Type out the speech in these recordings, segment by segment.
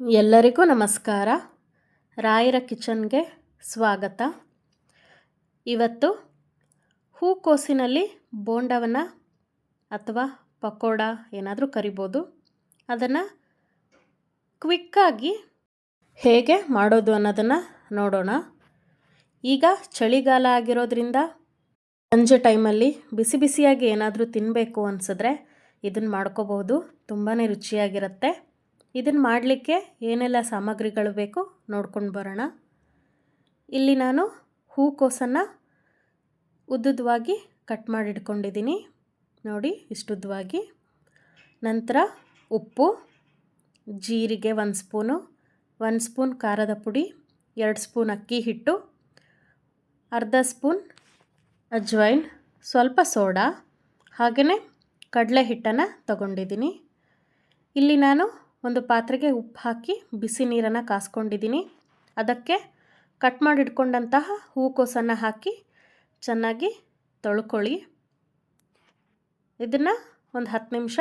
ಎಲ್ಲರಿಗೂ ನಮಸ್ಕಾರ. ರಾಯರ ಕಿಚನ್ಗೆ ಸ್ವಾಗತ. ಇವತ್ತು ಹೂಕೋಸಿನಲ್ಲಿ ಬೋಂಡವನ್ನು ಅಥವಾ ಪಕೋಡ ಏನಾದರೂ ಕರಿಬೋದು. ಅದನ್ನು ಕ್ವಿಕ್ಕಾಗಿ ಹೇಗೆ ಮಾಡೋದು ಅನ್ನೋದನ್ನು ನೋಡೋಣ. ಈಗ ಚಳಿಗಾಲ ಆಗಿರೋದ್ರಿಂದ ಸಂಜೆ ಟೈಮಲ್ಲಿ ಬಿಸಿ ಬಿಸಿಯಾಗಿ ಏನಾದರೂ ತಿನ್ನಬೇಕು ಅನಿಸಿದ್ರೆ ಇದನ್ನು ಮಾಡ್ಕೋಬೋದು ತುಂಬಾ ರುಚಿಯಾಗಿರುತ್ತೆ. ಇದನ್ನು ಮಾಡಲಿಕ್ಕೆ ಏನೆಲ್ಲ ಸಾಮಗ್ರಿಗಳು ಬೇಕು ನೋಡ್ಕೊಂಡು ಬರೋಣ. ಇಲ್ಲಿ ನಾನು ಹೂಕೋಸನ್ನು ಉದ್ದುದ್ದವಾಗಿ ಕಟ್ ಮಾಡಿ ಇಟ್ಕೊಂಡಿದ್ದೀನಿ ನೋಡಿ ಇಷ್ಟುದ್ದವಾಗಿ ನಂತರ ಉಪ್ಪು, ಜೀರಿಗೆ ಒಂದು ಸ್ಪೂನು, ಒಂದು ಸ್ಪೂನ್ ಖಾರದ ಪುಡಿ, ಎರಡು ಸ್ಪೂನ್ ಅಕ್ಕಿ ಹಿಟ್ಟು, ಅರ್ಧ ಸ್ಪೂನ್ ಅಜ್ವೈನ್, ಸ್ವಲ್ಪ ಸೋಡಾ ಹಾಗೆಯೇ ಕಡಲೆ ಹಿಟ್ಟನ್ನು ತಗೊಂಡಿದ್ದೀನಿ. ಇಲ್ಲಿ ನಾನು ಒಂದು ಪಾತ್ರೆಗೆ ಉಪ್ಪು ಹಾಕಿ ಬಿಸಿ ನೀರನ್ನು ಕಾಸ್ಕೊಂಡಿದ್ದೀನಿ. ಅದಕ್ಕೆ ಕಟ್ ಮಾಡಿಟ್ಕೊಂಡಂತಹ ಹೂಕೋಸನ್ನು ಹಾಕಿ ಚೆನ್ನಾಗಿ ತೊಳ್ಕೊಳ್ಳಿ. ಇದನ್ನು ಒಂದು ಹತ್ತು ನಿಮಿಷ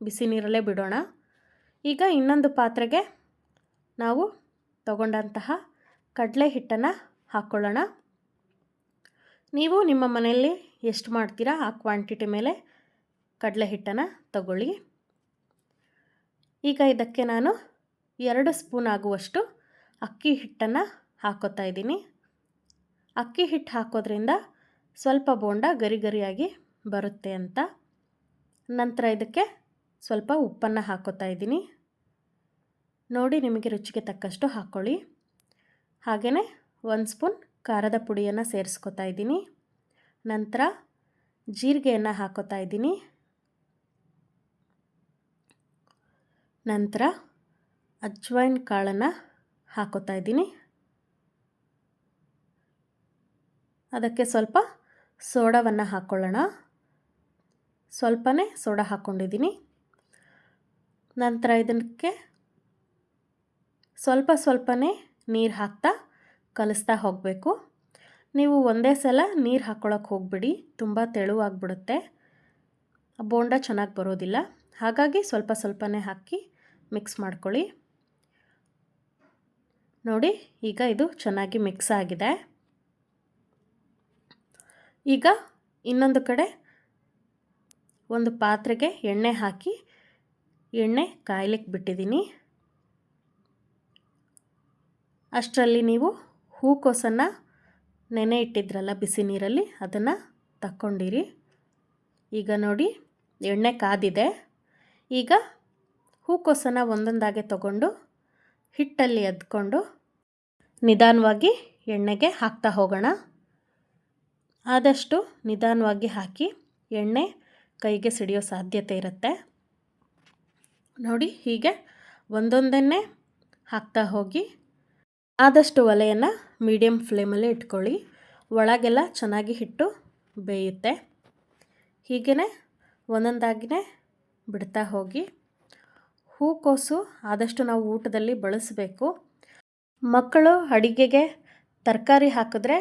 ಬಿಸಿ ನೀರಲ್ಲೇ ಬಿಡೋಣ. ಈಗ ಇನ್ನೊಂದು ಪಾತ್ರೆಗೆ ನಾವು ತಗೊಂಡಂತಹ ಕಡಲೆ ಹಿಟ್ಟನ್ನು ಹಾಕ್ಕೊಳ್ಳೋಣ ನೀವು ನಿಮ್ಮ ಮನೆಯಲ್ಲಿ ಎಷ್ಟು ಮಾಡ್ತೀರಾ ಆ ಕ್ವಾಂಟಿಟಿ ಮೇಲೆ ಕಡಲೆ ಹಿಟ್ಟನ್ನು ತಗೊಳ್ಳಿ. ಈಗ ಇದಕ್ಕೆ ನಾನು ಎರಡು ಸ್ಪೂನ್ ಆಗುವಷ್ಟು ಅಕ್ಕಿ ಹಿಟ್ಟನ್ನು ಹಾಕೋತಾ ಇದ್ದೀನಿ. ಅಕ್ಕಿ ಹಿಟ್ಟು ಹಾಕೋದ್ರಿಂದ ಸ್ವಲ್ಪ ಬೋಂಡ ಗರಿ ಗರಿಯಾಗಿ ಬರುತ್ತೆ ಅಂತ. ನಂತರ ಇದಕ್ಕೆ ಸ್ವಲ್ಪ ಉಪ್ಪನ್ನು ಹಾಕೋತಾ ಇದ್ದೀನಿ. ನೋಡಿ ನಿಮಗೆ ರುಚಿಗೆ ತಕ್ಕಷ್ಟು ಹಾಕ್ಕೊಳ್ಳಿ ಹಾಗೆಯೇ ಒಂದು ಸ್ಪೂನ್ ಖಾರದ ಪುಡಿಯನ್ನು ಸೇರಿಸ್ಕೊತಾ ಇದ್ದೀನಿ. ನಂತರ ಜೀರಿಗೆಯನ್ನು ಹಾಕೋತಾ ಇದ್ದೀನಿ. ನಂತರ ಅಜ್ವೈನ್ ಕಾಳನ್ನು ಹಾಕೋತಾ ಇದ್ದೀನಿ. ಅದಕ್ಕೆ ಸ್ವಲ್ಪ ಸೋಡಾವನ್ನು ಹಾಕ್ಕೊಳ್ಳೋಣ ಸ್ವಲ್ಪನೇ ಸೋಡಾ ಹಾಕ್ಕೊಂಡಿದ್ದೀನಿ ನಂತರ ಇದಕ್ಕೆ ಸ್ವಲ್ಪ ಸ್ವಲ್ಪನೇ ನೀರು ಹಾಕ್ತಾ ಕಲಿಸ್ತಾ ಹೋಗಬೇಕು. ನೀವು ಒಂದೇ ಸಲ ನೀರು ಹಾಕ್ಕೊಳಕ್ಕೆ ಹೋಗ್ಬಿಡಿ, ತುಂಬ ತೆಳುವಾಗಿಬಿಡುತ್ತೆ. ಬೋಂಡ ಚೆನ್ನಾಗಿ ಬರೋದಿಲ್ಲ. ಹಾಗಾಗಿ ಸ್ವಲ್ಪ ಸ್ವಲ್ಪನೇ ಹಾಕಿ ಮಿಕ್ಸ್ ಮಾಡ್ಕೊಳ್ಳಿ. ನೋಡಿ, ಈಗ ಇದು ಚೆನ್ನಾಗಿ ಮಿಕ್ಸ್ ಆಗಿದೆ. ಈಗ ಇನ್ನೊಂದು ಕಡೆ ಒಂದು ಪಾತ್ರೆಗೆ ಎಣ್ಣೆ ಹಾಕಿ, ಎಣ್ಣೆ ಕಾಯ್ಲಿಕ್ಕೆ ಬಿಟ್ಟಿದ್ದೀನಿ. ಅಷ್ಟರಲ್ಲಿ ನೀವು ಹೂಕೋಸನ್ನು ನೆನೆ ಇಟ್ಟಿದ್ರಲ್ಲ ಬಿಸಿ ನೀರಲ್ಲಿ, ಅದನ್ನು ತಕ್ಕೊಂಡಿರಿ. ಈಗ ನೋಡಿ, ಎಣ್ಣೆ ಕಾದಿದೆ. ಈಗ ಹೂಕೋಸನ್ನು ಒಂದೊಂದಾಗೆ ತಗೊಂಡು, ಹಿಟ್ಟಲ್ಲಿ ಎದ್ಕೊಂಡು ನಿಧಾನವಾಗಿ ಎಣ್ಣೆಗೆ ಹಾಕ್ತಾ ಹೋಗೋಣ. ಆದಷ್ಟು ನಿಧಾನವಾಗಿ ಹಾಕಿ ಎಣ್ಣೆ ಕೈಗೆ ಸಿಡಿಯೋ ಸಾಧ್ಯತೆ ಇರುತ್ತೆ. ನೋಡಿ, ಹೀಗೆ ಒಂದೊಂದನ್ನೇ ಹಾಕ್ತಾ ಹೋಗಿ, ಆದಷ್ಟು ಒಲೆಯನ್ನು ಮೀಡಿಯಮ್ ಫ್ಲೇಮಲ್ಲೇ ಇಟ್ಕೊಳ್ಳಿ. ಒಳಗೆಲ್ಲ ಚೆನ್ನಾಗಿ ಹಿಟ್ಟು ಬೇಯುತ್ತೆ. ಹೀಗೇ ಒಂದೊಂದಾಗಿನೇ ಬಿಡ್ತಾ ಹೋಗಿ ಹೂಕೋಸು ಆದಷ್ಟು ನಾವು ಊಟದಲ್ಲಿ ಬಳಸಬೇಕು. ಮಕ್ಕಳು ಅಡಿಗೆಗೆ ತರಕಾರಿ ಹಾಕಿದ್ರೆ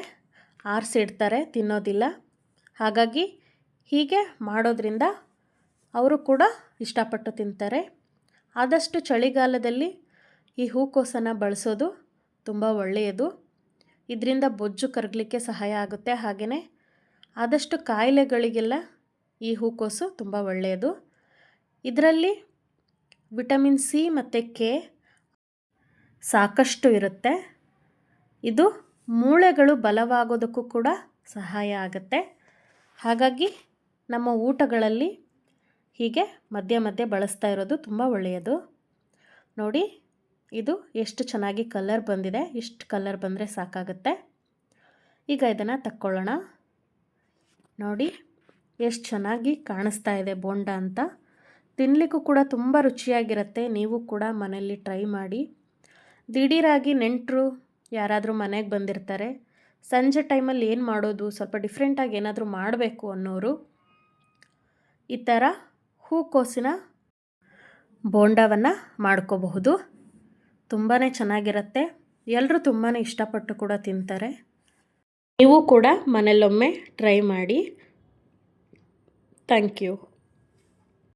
ಆರಿಸಿಡ್ತಾರೆ ತಿನ್ನೋದಿಲ್ಲ. ಹಾಗಾಗಿ ಹೀಗೆ ಮಾಡೋದ್ರಿಂದ ಅವರು ಕೂಡ ಇಷ್ಟಪಟ್ಟು ತಿಂತಾರೆ. ಆದಷ್ಟು ಚಳಿಗಾಲದಲ್ಲಿ ಈ ಹೂಕೋಸನ್ನು ಬಳಸೋದು ತುಂಬ ಒಳ್ಳೆಯದು. ಇದರಿಂದ ಬೊಜ್ಜು ಕರಗಲಿಕ್ಕೆ ಸಹಾಯ ಆಗುತ್ತೆ. ಹಾಗೆಯೇ ಆದಷ್ಟು ಕಾಯಿಲೆಗಳಿಗೆಲ್ಲ ಈ ಹೂಕೋಸು ತುಂಬ ಒಳ್ಳೆಯದು. ಇದರಲ್ಲಿ ವಿಟಮಿನ್ ಸಿ ಮತ್ತು ಕೆ ಸಾಕಷ್ಟು ಇರುತ್ತೆ. ಇದು ಮೂಳೆಗಳು ಬಲವಾಗೋದಕ್ಕೂ ಕೂಡ ಸಹಾಯ ಆಗುತ್ತೆ. ಹಾಗಾಗಿ ನಮ್ಮ ಊಟಗಳಲ್ಲಿ ಹೀಗೆ ಮಧ್ಯೆ ಮಧ್ಯೆ ಬಳಸ್ತಾ ಇರೋದು ತುಂಬ ಒಳ್ಳೆಯದು. ನೋಡಿ, ಇದು ಎಷ್ಟು ಚೆನ್ನಾಗಿ ಕಲರ್ ಬಂದಿದೆ. ಇಷ್ಟು ಕಲರ್ ಬಂದರೆ ಸಾಕಾಗುತ್ತೆ. ಈಗ ಇದನ್ನು ತಕ್ಕೊಳ್ಳೋಣ. ನೋಡಿ, ಎಷ್ಟು ಚೆನ್ನಾಗಿ ಕಾಣಿಸ್ತಾ ಇದೆ ಬೋಂಡ ಅಂತ. ತಿನ್ನಲಿಕ್ಕೂ ಕೂಡ ತುಂಬ ರುಚಿಯಾಗಿರುತ್ತೆ. ನೀವು ಕೂಡ ಮನೆಯಲ್ಲಿ ಟ್ರೈ ಮಾಡಿ. ದಿಢೀರಾಗಿ ನೆಂಟರು ಯಾರಾದರೂ ಮನೆಗೆ ಬಂದಿರ್ತಾರೆ. ಸಂಜೆ ಟೈಮಲ್ಲಿ ಏನು ಮಾಡೋದು? ಸ್ವಲ್ಪ ಡಿಫ್ರೆಂಟಾಗಿ ಏನಾದರೂ ಮಾಡಬೇಕು ಅನ್ನೋರು. ಈ ಥರ ಹೂಕೋಸಿನ ಬೋಂಡವನ್ನು ಮಾಡ್ಕೋಬಹುದು. ತುಂಬಾ ಚೆನ್ನಾಗಿರುತ್ತೆ. ಎಲ್ಲರೂ ತುಂಬಾ ಇಷ್ಟಪಟ್ಟು ಕೂಡ ತಿಂತಾರೆ. ನೀವು ಕೂಡ ಮನೆಯಲ್ಲೊಮ್ಮೆ ಟ್ರೈ ಮಾಡಿ. Thank you.